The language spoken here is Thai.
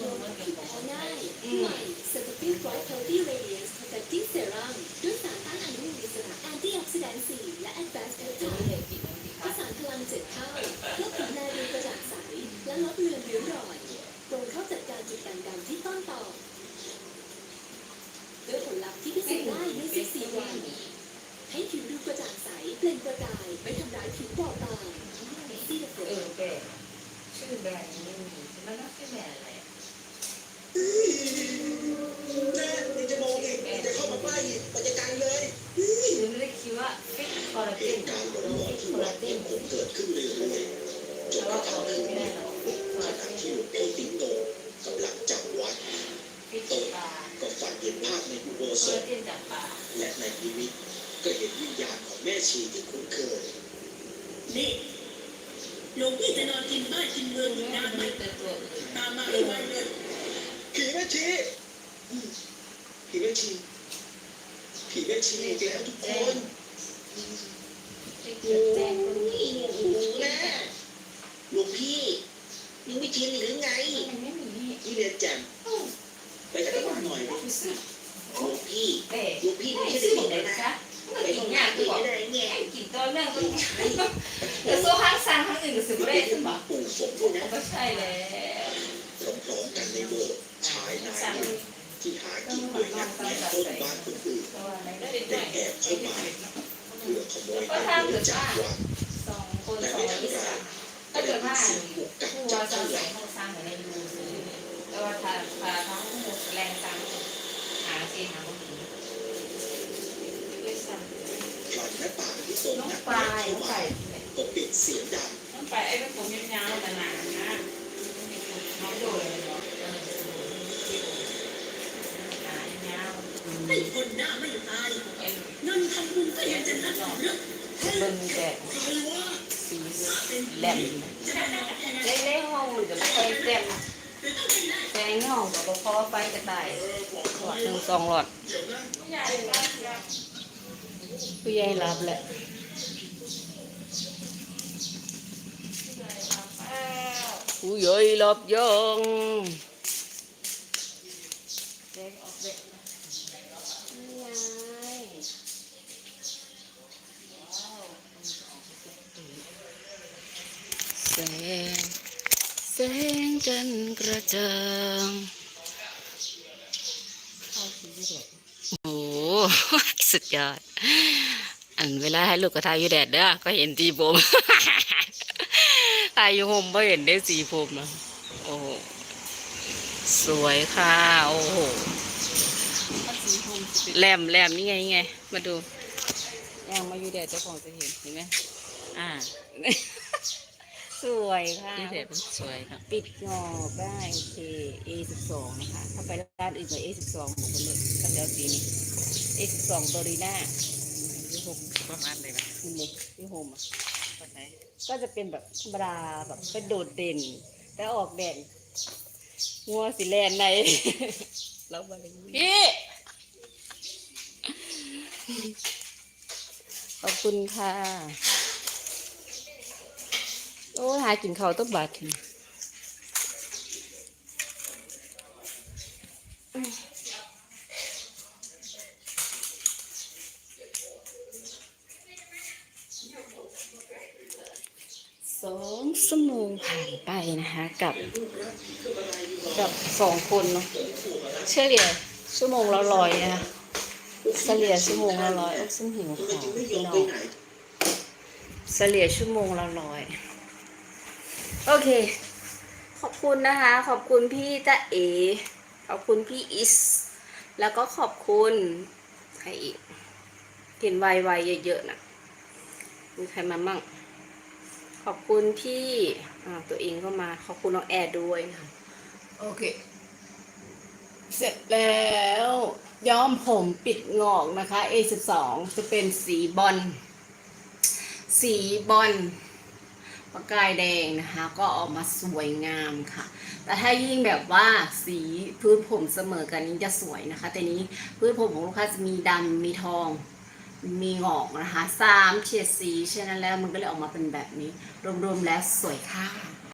โยนผิวแทั่งเลยคืนไม่นี้ได้หรอกฟิตคอลลาเจขณะที่หลวงพ่อสิงโตกำลังจำวัดฟิตโตปลาก็ฝันเห็นภาพในอุโบสอลถและในนิมิตก็เห็นวิญญาณของแม่ชีที่คุ้นเคยนี่หลวงพี่จะนอนกินบ้านกินเมืองอยู่นานไหมมีแต่ตัวนตามมาให้ไวเลยผีแม่ชีผีแม่ชีผีแม่ชีอีกแล้วทุกคนที่เกิดแจ้งก็มีโอ้โหแม่ หลวงพี่ยังไม่ชินหรือไงมันไม่มีนี่เรียนแจ่มไปกับอาตมาหน่อยหลวงพี่แต่หลวงพี่ไม่ไม่ใช่ซื้อเด็กเลเลยยนะนะมันไปกินงยากกิกนว่าได้ไงกินตัวเรื่องก็ไม่ใช่แต่โซ่ห้างซังห้างอื่นก็ซื้อไม่ได้ใช่ปะปู่ฝนด้วยนะก็ใช่แล้วพร้อมๆกันในโบสถ์ชายนายซังหนุ่มที่หากินโดยงัดแงะต้นบ้านคนอื่นตัวอะไรได้ได้แอบเข้ามาเพื่อขโมยเงินจากวัด ก็ได้ยินเสียงบุกกัดผู้จาว่ากจะข้างหใส่ลังห้องสร้างในดูซื้อแต่ว่าถ้าพาทั้งหมดแรงตังหาเจหาคนอื่นด้วยซ้ำพลันแม่ป่าที่ตนน้องปลายน้องมาไก่ก็ปิดเสียงดังน้องปลายไอ้เป็นผมยาวๆหนาๆนะน้องโดยเนาะหายาวให้คนหน้าไม่ตายเอ็นเงินทำบุญก็ยังจะนับเรื่องเบิ่งแต่ใครว่า สีแหลมในในห้องมันจะไม่ค่อยเต็มแต่ในห้องก็พอไฟกระต่ายหลอดหนึ่งสองหลอดผู้ใหญ่รับแหละผู้ใหญ่รับยังเด็กออกเด็กนี่ไงแส ง แสงจันทร์กระจ่างโอ้โหสุดยอด อันเวลาให้ลูกกระทายอยู่แดดเด้อก็เห็นตีผมทายอยู่ห่มไม่เห็นได้สีผมนะโอ้โหสวยค่ะ โอ้โหแหลมแหลมนี่ไงนี่ไง มาดูย่างมาอยู่แดดเจ้าของจะเห็นเห็นไหมอ่า สวยค่ะที่เด็ดมันสวยค่ะ ปิดงอกได้โอเค A12 นะคะถ้าไปร้านอื่นก็ A12 หมดเลยก็จะเอาสีนี้ A12 โดรีน่าที่โฮมประมาณเลยนะนี่เลยที่โฮมอะตอนไหนก็จะเป็นแบบธรรมดาแบบเป็นโดดเด่น แต่ออกแดดงัวสีแลนในแล้วมาเลยพี่ขอบคุณค่ะโอ้ยหากินข้าวต้มบาทถึงสองชั่วโมงผ่านไปนะคะกับ กับสองคนเนาะเฉลี่ยชั่วโมงละร้อยนะคะเฉลี่ยชั่วโมงละร้อยโอ้ซึ่งหิวของไม่ยพี่น้องเฉลี่ยชั่วโมงละร้อย โอเค ขอบคุณนะคะ ขอบคุณพี่ตาเอ ขอบคุณพี่อิส แล้วก็ขอบคุณใครอีกเห็นไวๆเยอะๆนะมีใครมามั่ง ขอบคุณพี่ตัวเองก็มา ขอบคุณน้องแอร์ด้วยนะโอเค เสร็จแล้วย้อมผมปิดงอกนะคะ A12 จะเป็นสีบอล สีบอล ประกายแดงนะคะ ก็ออกมาสวยงามค่ะ แต่ถ้ายิ่งแบบว่าสีพื้นผมเสมอกันนี้จะสวยนะคะ แต่นี้พื้นผมของลูกค้าจะมีดำมีทอง มีงอกนะคะสามเฉดสีฉะนั้นแล้วมันก็เลยออกมาเป็นแบบนี้ รวมๆแล้วสวยค่ะ